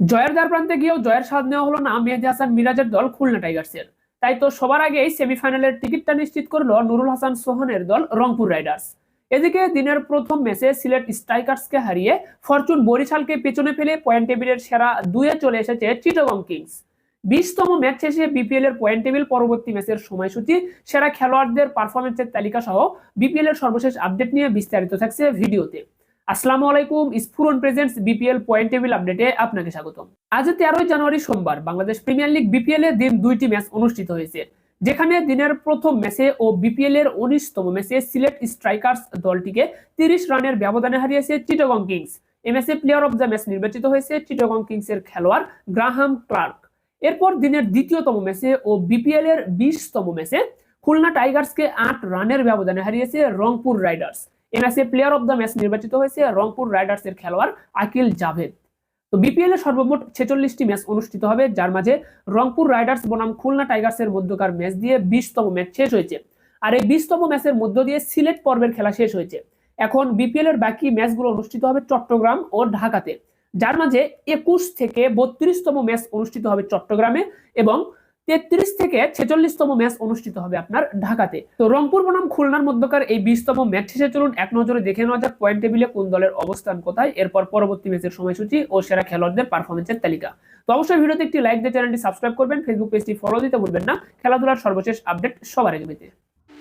জয়ের দ্বার প্রান্তে গিয়েও জয়ের স্বাদ নেওয়া হলো না। মেহেদি হাসান মিরাজের দল খুলনা টাইগার্সের। তাই তো সবার আগেই সেমিফাইনালের টিকিটটা নিশ্চিত করল নুরুল হাসান সোহানের দল রংপুর রাইডার্স। এদিকে দিনের প্রথম ম্যাচে সিলেট স্ট্রাইকার্সকে হারিয়ে ফরচুন বরিশালকে পেছনে ফেলে পয়েন্ট টেবিলের সেরা দুয়ে চলে এসেছে চিটগং কিংস। বিশতম ম্যাচ শেষে বিপিএল এর পয়েন্ট টেবিল পরবর্তী ম্যাচের সময়সূচি, সেরা খেলোয়াড়দের পারফরমেন্সের তালিকা সহ বিপিএল এর সর্বশেষ আপডেট নিয়ে বিস্তারিত থাকছে ভিডিওতে। আসসালামু আলাইকুম Sphuran presents BPL point table আপডেটে আপনাকে স্বাগতম। আজ তেরোই জানুয়ারি সোমবার, বাংলাদেশ প্রিমিয়ার লিগ বিপিএল এ দিন দুইটি ম্যাচ অনুষ্ঠিত হয়েছে। যেখানে দিনের প্রথম ম্যাচে ও বিপিএল এর উনিশতম ম্যাচে সিলেট স্ট্রাইকার্স দলটিকে তিরিশ রানের ব্যবধানে হারিয়েছে চিটগং কিংস। এ ম্যাচে প্লেয়ার অব দ্য ম্যাচ নির্বাচিত হয়েছে চিটগং কিংস এর খেলোয়াড় গ্রাহাম ক্লার্ক। এরপর দিনের দ্বিতীয়তম ম্যাচে ও বিপিএল এর বিশতম ম্যাচে খুলনা টাইগার্সকে আট রানের ব্যবধানে হারিয়েছে রংপুর রাইডার্স। এ ম্যাচে প্লেয়ার অব দ্য ম্যাচ নির্বাচিত হয়েছে রংপুর রাইডার্স এর খেলোয়াড় আকিল জাভেদ। তো বিপিএল এর সর্বমোট ছেচল্লিশটি ম্যাচ অনুষ্ঠিত হবে, যার মাঝে রংপুর রাইডার্স বনাম খুলনা টাইগার্স এর মধ্যকার ম্যাচ দিয়ে বিশতম ম্যাচ শেষ হয়েছে। আর এই বিশতম ম্যাচের মধ্য দিয়ে সিলেট পর্বের খেলা শেষ হয়েছে। এখন বিপিএল এর বাকি ম্যাচগুলো অনুষ্ঠিত হবে চট্টগ্রাম ও ঢাকাতে, যার মাঝে একুশ থেকে বত্রিশতম ম্যাচ অনুষ্ঠিত হবে চট্টগ্রামে এবং তেত্রিশ থেকে ছেচল্লিশতম ম্যাচ অনুষ্ঠিত হবে আপনার ঢাকাতে। তো রংপুর বনাম খুলনার মধ্যকার এই বিশতম ম্যাচ শেষে চলুন, এক নজরে দেখে নেওয়া যাক পয়েন্ট টেবিলে কোন দলের অবস্থান কোথায়, এরপর পরবর্তী ম্যাচের সময়সূচি ও সেরা খেলোয়াড়দের পারফরমেন্সের তালিকা। তো অবশ্যই ভিডিওতে একটি লাইক দিয়ে চ্যানেলটি সাবস্ক্রাইব করবেন ফেসবুক পেজটি ফলো দিতে ভুলবেন না। খেলাধুলার সর্বশেষ আপডেট সবার আগে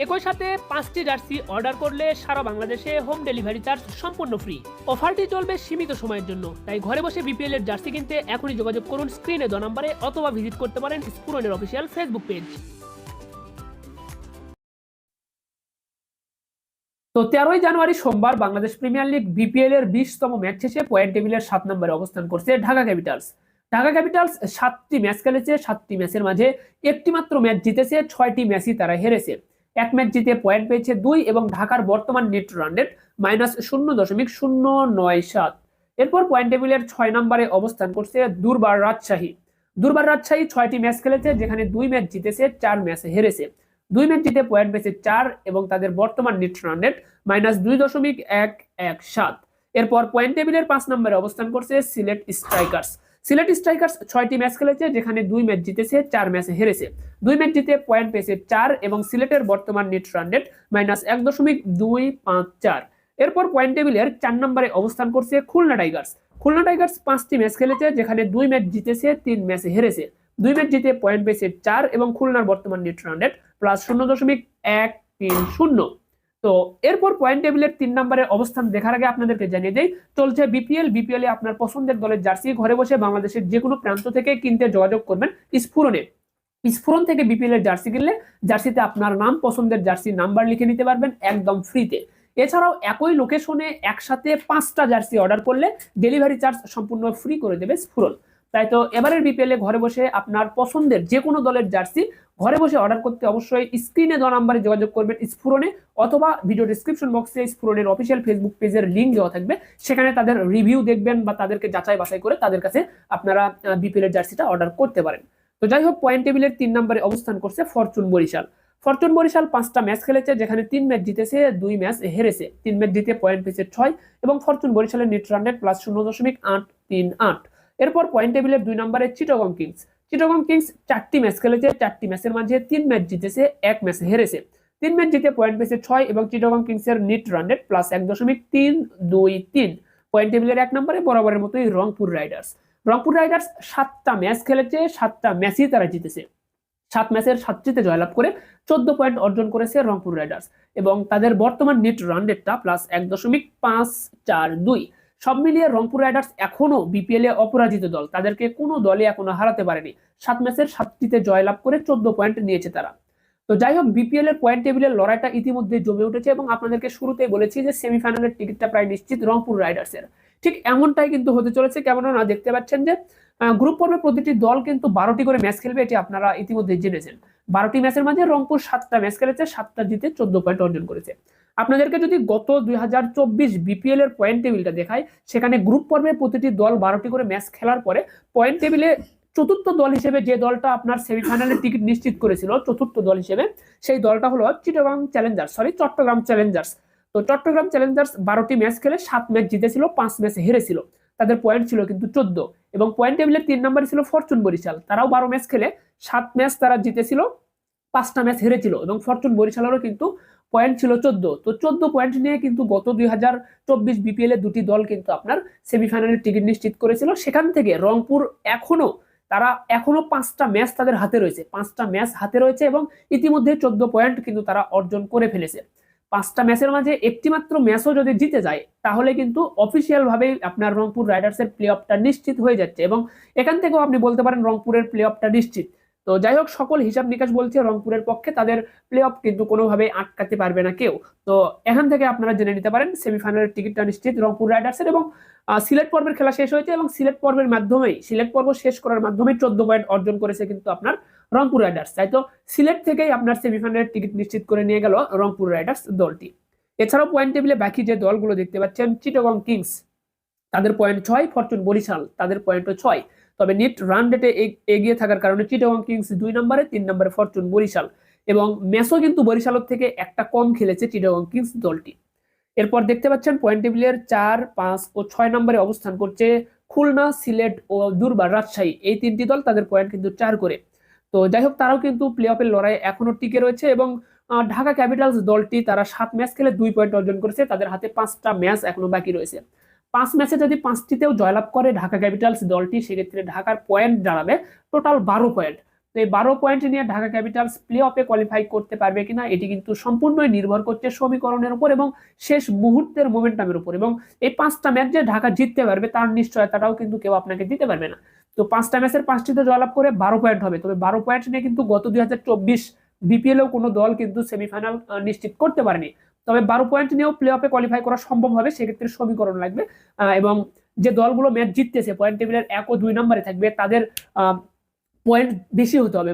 একই সাথে পাঁচটি জার্সি অর্ডার করলে সারা বাংলাদেশে হোম ডেলিভারি চার্জ সম্পূর্ণ ফ্রি। অফারটি চলবে সীমিত সময়ের জন্য, তাই ঘরে বসে বিপিএল এর জার্সি কিনতে এখনই যোগাযোগ করুন স্ক্রিনে দ নাম্বারে অথবা ভিজিট করতে পারেন স্পুরনের অফিসিয়াল ফেসবুক পেজ। তো তেরোই জানুয়ারি সোমবার বাংলাদেশ প্রিমিয়ার লিগ বিপিএল এর বিশতম ম্যাচ শেষে পয়েন্ট টেবিলের সাত নম্বরে অবস্থান করছে ঢাকা ক্যাপিটালস। ঢাকা ক্যাপিটালস সাতটি ম্যাচ খেলেছে, সাতটি ম্যাচের মাঝে একটি মাত্র ম্যাচ জিতেছে, ছয়টি ম্যাচই তারা হেরেছে। এক ম্যাচ জিতে পয়েন্ট পেয়েছে দুই এবং ঢাকার বর্তমান নেট রান রেট মাইনাস শূন্য দশমিক শূন্য নয় সাত। এরপর পয়েন্ট টেবিলের ছয় নম্বরে অবস্থান করছে দুর্বার রাজশাহী। দুর্বার রাজশাহী ছয়টি ম্যাচ খেলেছে, যেখানে দুই ম্যাচ জিতেছে, চার ম্যাচ হেরেছে। দুই ম্যাচ জিতে পয়েন্ট পেয়েছে চার এবং তাদের বর্তমান নেট রান রেট মাইনাস দুই দশমিক এক এক সাত। এরপর পয়েন্ট টেবিলের পাঁচ নম্বরে অবস্থান করছে সিলেট স্ট্রাইকার্স। সিলেট স্ট্রাইকার্স ছয়টি ম্যাচ খেলেছে, যেখানে দুই ম্যাচ জিতেছে, চার ম্যাচ হেরেছে। দুই ম্যাচ জিতে পয়েন্ট পেয়েছে চার এবং সিলেটের বর্তমান নেট রান রেট মাইনাস এক দশমিক দুই পাঁচ চার। এরপর পয়েন্ট টেবিলের চার নম্বরে অবস্থান করছে খুলনা টাইগার্স। খুলনা টাইগার্স পাঁচটি ম্যাচ খেলেছে, যেখানে দুই ম্যাচ জিতেছে, তিন ম্যাচ হেরেছে। দুই ম্যাচ জিতে পয়েন্ট পেয়েছে চার এবং খুলনার বর্তমান নেট রান রেট প্লাস শূন্য দশমিক এক তিন শূন্য। তো এরপর পয়েন্ট টেবিলের তিন নম্বরের অবস্থান দেখার আগে আপনাদেরকে জানিয়ে দেই, চলছে বিপিএল বিপিএল এ আপনার পছন্দের দলের জার্সি ঘরে বসে বাংলাদেশের যে কোনো প্রান্ত থেকে কিনতে যোগাযোগ করবেন স্ফুরনে স্ফুরন থেকে বিপিএল এর জার্সি কিনলে জার্সিতে আপনার নাম, পছন্দের জার্সি নাম্বার লিখে নিতে পারবেন একদম ফ্রিতে এছাড়াও একই লোকেশনে একসাথে পাঁচটা জার্সি অর্ডার করলে ডেলিভারি চার্জ সম্পূর্ণ ফ্রি করে দেবে স্ফুরন তাই তো এবারের বিপিএল এ ঘরে বসে আপনার পছন্দের যে কোনো দলের জার্সি ঘরে বসে অর্ডার করতে অবশ্যই স্ক্রিনে দেওয়া নাম্বারে যোগাযোগ করবেন স্ফুরনে অথবা ভিডিও ডিসক্রিপশন বক্সে স্ফুরনের অফিসিয়াল ফেসবুক পেজের লিঙ্ক দেওয়া থাকবে। সেখানে তাদের রিভিউ দেখবেন বা তাদেরকে যাচাই বাছাই করে তাদের কাছে আপনারা বিপিএল এর জার্সিটা অর্ডার করতে পারেন। তো যাই হোক পয়েন্ট টেবিলের তিন নম্বরে অবস্থান করছে ফরচুন বরিশাল। ফরচুন বরিশাল পাঁচটা ম্যাচ খেলেছে, যেখানে তিন ম্যাচ জিতেছে, দুই ম্যাচ হেরেছে। তিন ম্যাচ জিতে পয়েন্ট পেয়েছে ছয় এবং ফরচুন বরিশালের নেট রান রেট প্লাস শূন্য দশমিক আট তিন আট। এরপর পয়েন্ট টেবিলের দুই নম্বরে চিটগং কিংস চিটগং কিংস চারটি ম্যাচ খেলেছে, চারটি ম্যাচের মাঝে তিন ম্যাচ জিতেছে, এক ম্যাচ হেরেছে। তিন ম্যাচ জিতে পয়েন্ট পেয়েছে ছয় এবং চিটগং কিংসের নিট রান রেট প্লাস এক দশমিক তিন দুই তিন। পয়েন্ট টেবিলের এক নম্বরে বরাবরের মতোই রংপুর রাইডার্স রংপুর রাইডার্স সাতটা ম্যাচ খেলেছে, সাতটা ম্যাচই তারা জিতেছে। সাত ম্যাচের সাতটিতে জয়লাভ করে চোদ্দ পয়েন্ট অর্জন করেছে রংপুর রাইডার্স এবং তাদের বর্তমান নেট রান রেটটা প্লাস এক দশমিক পাঁচ চার দুই। সব মিলিয়ে রংপুর রাইডার্স এখনও বিপিএল এ অপরাজিত দল। তাদেরকে কোনো দলে এখনও হারাতে পারেনি। সাত ম্যাচের সাতটিতে জয়লাভ করে চোদ্দ পয়েন্ট নিয়েছে তারা। তো যাই হোক বিপিএল এর পয়েন্ট টেবিলের লড়াইটা ইতিমধ্যে জমে উঠেছে এবং আপনাদেরকে শুরুতেই বলেছি যে সেমিফাইনালের টিকিটটা প্রায় নিশ্চিত রংপুর রাইডার্সের। ঠিক এমনটাই কিন্তু হতে চলেছে। কেমন না, দেখতে পাচ্ছেন যে গ্রুপ পর্বে প্রতিটি দল কিন্তু বারোটি করে ম্যাচ খেলবে, এটি আপনারা ইতিমধ্যে জেনেছেন। বারোটি ম্যাচের মাঝে রংপুর সাতটা ম্যাচ খেলেছে, সাতটা জিতে চোদ্দ পয়েন্ট অর্জন করেছে। আপনাদেরকে যদি গত দুই হাজার চব্বিশ বিপিএল এর পয়েন্ট টেবিলটা দেখায় সেখানে গ্রুপ পর্বে প্রতিটি দল বারোটি করে ম্যাচ খেলার পরে পয়েন্ট টেবিলে চতুর্থ দল হিসেবে যে দলটা আপনার সেমিফাইনালে টিকিট নিশ্চিত করেছিল, চতুর্থ দল হিসেবে, সেই দলটা হলো Chittagong challengers sorry Chattogram challengers তো চট্টগ্রাম চ্যালেঞ্জার্স বারোটি ম্যাচ খেলে সাত ম্যাচ জিতেছিল, পাঁচ ম্যাচ হেরেছিল। তাদের পয়েন্ট ছিল কিন্তু চোদ্দ। এবং পয়েন্ট টেবিলের তিন নম্বরে ছিল ফরচুন বরিশাল তারাও বারো ম্যাচ খেলে, সাত ম্যাচ তারা জিতেছিল, পাঁচটা ম্যাচ হেরেছিল। এবং ফরচুন বরিশালেরও কিন্তু পয়েন্ট ছিল চোদ্দ। তো চোদ্দ পয়েন্ট নিয়ে কিন্তু গত দুই হাজার চব্বিশ বিপিএল এর দুটি দল কিন্তু আপনার সেমিফাইনালের টিকিট নিশ্চিত করেছিল। সেখান থেকে রংপুর এখনও, তারা এখনও পাঁচটা ম্যাচ তাদের হাতে রয়েছে। পাঁচটা ম্যাচ হাতে রয়েছে এবং ইতিমধ্যে চোদ্দ পয়েন্ট কিন্তু তারা অর্জন করে ফেলেছে। পাঁচটা ম্যাচের মাঝে একটি মাত্র ম্যাচও যদি জিতে যায়, তাহলে কিন্তু অফিসিয়াল ভাবে আপনার রংপুর রাইডার্সের প্লে অফটা নিশ্চিত হয়ে যাচ্ছে এবং এখান থেকেও আপনি বলতে পারেন রংপুরের প্লে অফটা নিশ্চিত। তো যাই হোক সকল হিসাব নিকাশ বলছে রংপুরের পক্ষে, তাদের প্লে অফ কিন্তু কোনোভাবে আটকাতে পারবে না কেউ। তো এখান থেকে আপনারা জেনে নিতে পারেন সেমিফাইনালের টিকিটটা নিশ্চিত রংপুর রাইডার্সের এবং সিলেট পর্বের খেলা শেষ হয়েছে এবং সিলেট পর্বের মাধ্যমেই, সিলেট পর্ব শেষ করার মাধ্যমে চোদ্দ পয়েন্ট অর্জন করেছে কিন্তু আপনার রংপুর রাইডার্স তাই তো সিলেট থেকেই আপনার সেমিফাইনালের টিকিট নিশ্চিত করে নিয়ে গেল রংপুর রাইডার্স দলটি। এছাড়াও পয়েন্ট টেবিলে বাকি যে দলগুলো দেখতে পাচ্ছেন চিটাগং কিংস তাদের পয়েন্ট ছয় ফরচুন বরিশাল, তাদের পয়েন্টও ছয়। তবে নেট রান রেটে এগিয়ে থাকার কারণে চিটাগং কিংস দুই নম্বরে, তিন নম্বরে ফরচুন বরিশাল এবং ম্যাচও কিন্তু বরিশালের থেকে একটা কম খেলেছে চিটাগং কিংস দলটি। এরপর দেখতে পাচ্ছেন পয়েন্ট টেবিলের চার, পাঁচ ও ছয় নম্বরে অবস্থান করছে খুলনা, সিলেট ও দুর্বার রাজশাহী। এই তিনটি দল তাদের পয়েন্ট কিন্তু চার করে। তো যাই হোক, তারাও কিন্তু প্লে অফের লড়াই এখনও টিকে রয়েছে এবং ঢাকা ক্যাপিটালস দলটি তারা সাত ম্যাচ খেলে দুই পয়েন্ট অর্জন করেছে। তাদের হাতে পাঁচটা ম্যাচ এখনও বাকি রয়েছে। পাঁচ ম্যাচে যদি পাঁচটিতেও জয়লাভ করে ঢাকা ক্যাপিটালস দলটি, সেক্ষেত্রে ঢাকার পয়েন্ট দাঁড়াবে টোটাল বারো পয়েন্ট তো এই বারো পয়েন্ট নিয়ে ঢাকা ক্যাপিটালস প্লে অফে কোয়ালিফাই করতে পারবে কিনা, এটি কিন্তু সম্পূর্ণই নির্ভর করছে সমীকরণের উপর এবং শেষ মুহূর্তের মোমেন্টামের উপর এবং এই পাঁচটা ম্যাচ যে ঢাকা জিততে পারবে, তার নিশ্চয়তাটাও কিন্তু কেউ আপনাকে দিতে পারবে না। তো পাঁচটা ম্যাচের পাঁচটিতে জয়লাভ করে বারো পয়েন্ট হবে। তবে বারো পয়েন্ট নিয়ে কিন্তু গত দুই হাজার চব্বিশ বিপিএলেও কোনো দল কিন্তু সেমিফাইনাল নিশ্চিত করতে পারেনি। তবে বারো পয়েন্ট নিয়েও প্লে অফে কোয়ালিফাই করা সম্ভব হবে, সেক্ষেত্রে সমীকরণ লাগবে। এবং যে দলগুলো ম্যাচ জিততেছে পয়েন্ট টেবিলের এক ও দুই নম্বরে থাকবে, তাদের পয়েন্ট বেশি হতে হবে।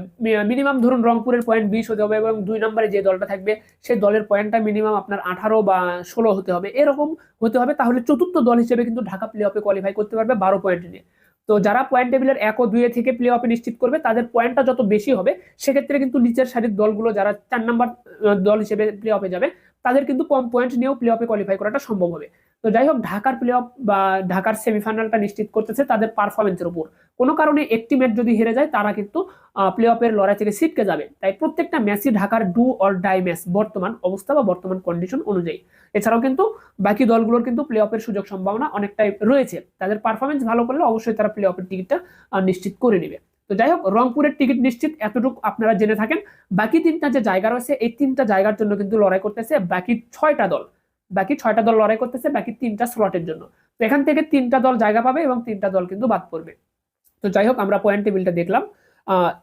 মিনিমাম ধরুন রংপুরের পয়েন্ট বিশ হতে হবে এবং দুই নম্বরে যে দলটা থাকবে সেই দলের পয়েন্টটা মিনিমাম আপনার আঠারো বা ষোলো হতে হবে। এরকম হতে হবে, তাহলে চতুর্থ দল হিসেবে কিন্তু ঢাকা প্লে অফে কোয়ালিফাই করতে পারবে বারো পয়েন্ট নিয়ে। তো যারা পয়েন্ট টেবিলের এক ও দুয়ে থেকে প্লে অফে নিশ্চিত করবে, তাদের পয়েন্টটা যত বেশি হবে, সেক্ষেত্রে কিন্তু নিচের সারির দলগুলো, যারা চার নাম্বার দল হিসেবে প্লে অফে যাবে তাদের কিন্তু কম পয়েন্ট নিয়েও প্লে অফে কোয়ালিফাই করাটা সম্ভব হবে। তো যাই হোক, ঢাকার প্লে অফ বা ঢাকার সেমিফাইনালটা নিশ্চিত করতেছে তাদের পারফরমেন্সের উপর। কোনো কারণে একটি ম্যাচ যদি হেরে যায়, তারা কিন্তু প্লে অফের লড়াই থেকে ছিটকে যাবে। তাই প্রত্যেকটা ম্যাচই ঢাকার ডু অর ডাই ম্যাচ বর্তমান অবস্থা বা বর্তমান কন্ডিশন অনুযায়ী। এছাড়াও কিন্তু বাকি দলগুলোর কিন্তু প্লে অফের সুযোগ সম্ভাবনা অনেকটাই রয়েছে। তাদের পারফরমেন্স ভালো করলে অবশ্যই তারা প্লে অফের টিকিটটা নিশ্চিত করে নেবে। তো যাই হোক রংপুরের টিকিট নিশ্চিত, এতটুকু আপনারা জেনে থাকেন। বাকি তিনটা যে জায়গা রয়েছে, এই তিনটা জায়গার জন্য কিন্তু লড়াই করতেছে বাকি ছয়টা দল। বাকি ছয়টা দল লড়াই করতেছে, বাকি তিনটা স্লটের জন্য। তো এখান থেকে তিনটা দল জায়গা পাবে এবং তিনটা দল কিন্তু বাদ পড়বে। তো যাই হোক আমরা পয়েন্ট টেবিলটা দেখলাম।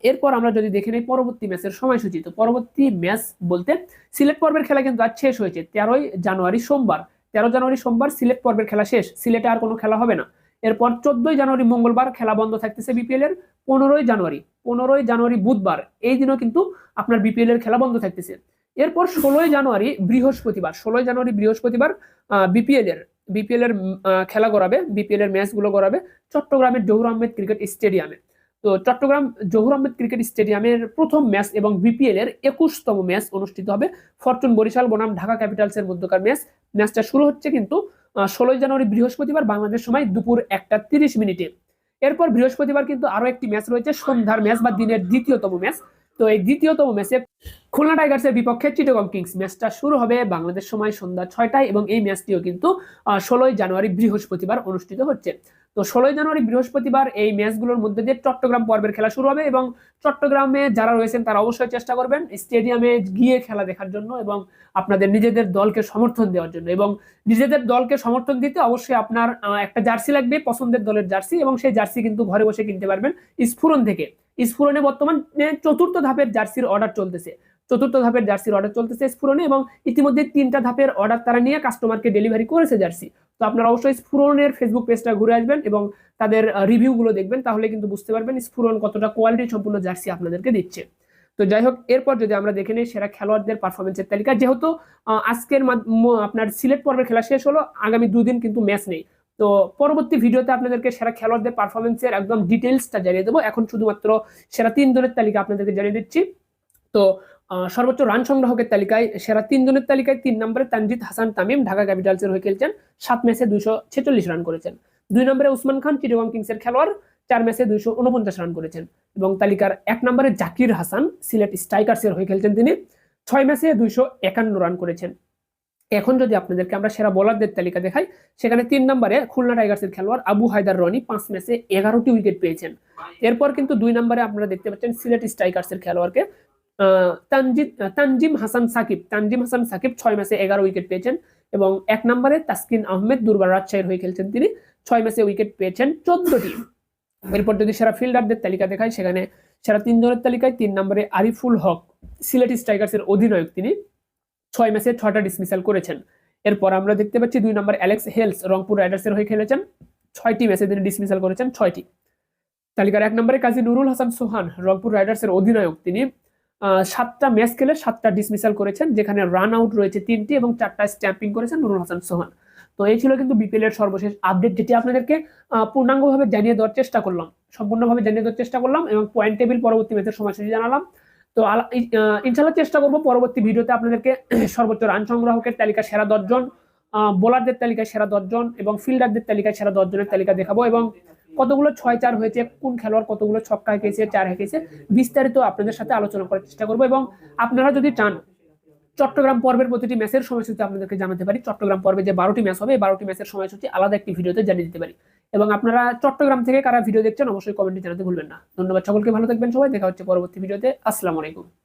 এরপর আমরা যদি দেখে নিই পরবর্তী ম্যাচের সময়সূচি, তো পরবর্তী ম্যাচ বলতে সিলেট পর্বের খেলা কিন্তু আজ শেষ হয়েছে, তেরোই জানুয়ারি সোমবার। তেরো জানুয়ারি সোমবার সিলেট পর্বের খেলা শেষ। সিলেটে আর কোনো খেলা হবে না। এরপর চোদ্দই জানুয়ারি মঙ্গলবার খেলা বন্ধ থাকতেছে বিপিএল এর, পনেরোই জানুয়ারি পনেরোই জানুয়ারি বুধবার, এই দিনও কিন্তু আপনার বিপিএল এর খেলা বন্ধ থাকতেছে। এরপর ষোলোই জানুয়ারি বৃহস্পতিবার, ষোলোই জানুয়ারি বৃহস্পতিবার বিপিএল এর বিপিএল এর খেলা করাবে বিপিএল এর ম্যাচগুলো করাবে চট্টগ্রামের জহুর আহমেদ ক্রিকেট স্টেডিয়ামে। তো চট্টগ্রাম জহুর আহমেদ ক্রিকেট স্টেডিয়ামের প্রথম ম্যাচ এবং বিপিএল এর একুশতম ম্যাচ অনুষ্ঠিত হবে ফরচুন বরিশাল বনাম ঢাকা ক্যাপিটালস এর মধ্যকার ম্যাচ। ম্যাচটা শুরু হচ্ছে কিন্তু ষোলোই জানুয়ারি বৃহস্পতিবার বাংলাদেশ সময় দুপুর একটা তিরিশ মিনিটে। এরপর বৃহস্পতিবার কিন্তু আরও একটি ম্যাচ রয়েছে, সন্ধ্যার ম্যাচ বা দিনের দ্বিতীয়তম ম্যাচ। তো এই দ্বিতীয়তম ম্যাচে খুলনা টাইগার্সের বিপক্ষে চিটগং কিংস ম্যাচটা শুরু হবে বাংলাদেশ সময় সন্ধ্যা ছয়টায় এবং এই ম্যাচটিও কিন্তু ষোলোই জানুয়ারি বৃহস্পতিবার অনুষ্ঠিত হচ্ছে। তো ষোলোই জানুয়ারি বৃহস্পতিবার এই ম্যাচগুলোর মধ্যে দিয়ে চট্টগ্রাম পর্বের খেলা শুরু হবে এবং চট্টগ্রামে যারা রয়েছেন তারা অবশ্যই চেষ্টা করবেন স্টেডিয়ামে গিয়ে খেলা দেখার জন্য এবং আপনাদের নিজেদের দলকে সমর্থন দেওয়ার জন্য এবং নিজেদের দলকে সমর্থন দিতে অবশ্যই আপনার একটা জার্সি লাগবে, পছন্দের দলের জার্সি এবং সেই জার্সি কিন্তু ঘরে বসে কিনতে পারবেন স্ফুরন থেকে। স্ফুরনে বর্তমানে চতুর্থ ধাপের জার্সির অর্ডার চলতেছে। চতুর্থ ধাপের জার্সির অর্ডার চলতেছে স্ফুরনে এবং ইতিমধ্যে তিনটা ধাপের অর্ডার তারা নিয়ে কাস্টমারকে ডেলিভারি করেছে জার্সি। তো আপনারা অবশ্যই স্ফুরনের ফেসবুক পেজটা ঘুরে আসবেন এবং তাদের রিভিউগুলো দেখবেন, তাহলে কিন্তু বুঝতে পারবেন স্ফুরন কতটা কোয়ালিটি সম্পূর্ণ জার্সি আপনাদেরকে দিচ্ছে। তো যাই হোক, এরপর যদি আমরা দেখে নিই সেরা খেলোয়াড়দের পারফরমেন্সের তালিকা, যেহেতু আজকের আপনার সিলেট পর্বের খেলা শেষ হলো, আগামী দুদিন কিন্তু ম্যাচ নেই। তো পরবর্তী ভিডিওতে আপনাদেরকে সেরা খেলোয়াড়দের পারফরমেন্সের একদম ডিটেলসটা জানিয়ে দেবো। এখন শুধুমাত্র সেরা তিন দলের তালিকা আপনাদেরকে জানিয়ে দিচ্ছি। তো সর্বোচ্চ রান সংগ্রাহকের তালিকায়, সেরা তিনজনের তালিকায় তিন নম্বরে তানজিদ, হাসান, তামিম, ঢাকা ক্যাপিটালসের হয়ে খেলছেন, সাত ম্যাচে দুইশো ছেচল্লিশ রান করেছেন। দুই নম্বরে উসমান খান, চিটাগং কিংসের খেলোয়াড়, চার ম্যাচে দুইশো উনপঞ্চাশ রান করেছেন। এবং তালিকার এক নম্বরে জাকির হাসান, সিলেট স্ট্রাইকার্সের হয়ে খেলছেন তিনি, ছয় ম্যাচে দুইশো একান্ন রান করেছেন। এখন যদি আপনাদেরকে আমরা সেরা বোলারদের তালিকা দেখাই, সেখানে তিন নম্বরে খুলনা টাইগার্সের খেলোয়াড় আবু হায়দার রনি পাঁচ ম্যাচে এগারোটি উইকেট পেয়েছেন। এরপর কিন্তু দুই নম্বরে আপনারা দেখতে পাচ্ছেন সিলেট স্ট্রাইকার্সের খেলোয়াড়কে তানজিম হাসান সাকিব, তানজিম হাসান সাকিব ছয় ম্যাচে এগারো উইকেট পেয়েছেন এবং এক নম্বরে তাসকিন আহমেদ দুর্বার রাজশাহীর হয়ে খেলছেন তিনি। ছয় ম্যাচে উইকেট পেয়েছেন চোদ্দটি এরপর যদি সেরা ফিল্ডারদের তালিকা দেখায় সেখানে সেরা তিনজনের তালিকায় তিন নম্বরে আরিফুল হক, সিলেট স্ট্রাইকার্সের অধিনায়ক তিনি ছয় ম্যাচে ছয়টা ডিসমিসাল করেছেন। এরপর আমরা দেখতে পাচ্ছি দুই নম্বর অ্যালেক্স হেলস, রংপুর রাইডার্সের হয়ে খেলেছেন। ছয়টি ম্যাচে তিনি ডিসমিসাল করেছেন, ছয়টি। তালিকার এক নম্বরে কাজী নুরুল হাসান সোহান, রংপুর রাইডার্সের অধিনায়ক তিনি। সাতটা ম্যাচ খেলে সাতটা ডিসমিসাল করেছেন, যেখানে রান আউট রয়েছে তিনটি এবং চারটা স্ট্যাম্পিং করেছেন নুরুল হাসান সোহান। তো এই ছিল কিন্তু বিপিএল এর সর্বশেষ আপডেট যেটি আপনাদেরকে পূর্ণাঙ্গভাবে জানিয়ে দেওয়ার চেষ্টা করলাম। সম্পূর্ণভাবে জানিয়ে দেওয়ার চেষ্টা করলাম এবং পয়েন্ট টেবিল পরবর্তী ম্যাচের সময়সূচি জানালাম। তো ইনশাল্লাহ চেষ্টা করব পরবর্তী ভিডিওতে আপনাদেরকে সর্বোচ্চ রান সংগ্রাহকের তালিকা সেরা দশজন বোলারদের তালিকায় সেরা দশজন এবং ফিল্ডারদের তালিকায় সেরা দশজনের তালিকা দেখাবো এবং কতগুলো ছয় চার হয়েছে, কোন খেলোয়াড় কতগুলো ছক্কা হেঁকেছে, চার হেঁকেছে, বিস্তারিত আপনাদের সাথে আলোচনা করার চেষ্টা করব এবং আপনারা যদি চান, চট্টগ্রাম পর্বের প্রতিটি ম্যাচের সময়সূচি আপনাদেরকে জানাতে পারি। চট্টগ্রাম পর্বে যে বারোটি ম্যাচ হবে, এই বারোটি ম্যাচের সময়সূচি আলাদা একটি ভিডিওতে জানিয়ে দিতে পারি। এবং আপনারা চট্টগ্রাম থেকে কারা ভিডিও দেখছেন, অবশ্যই কমেন্টে জানাতে ভুলবেন না। ধন্যবাদ সকলকে, ভালো থাকবেন সবাই, দেখা হচ্ছে পরবর্তী ভিডিওতে। আসসালামু আলাইকুম।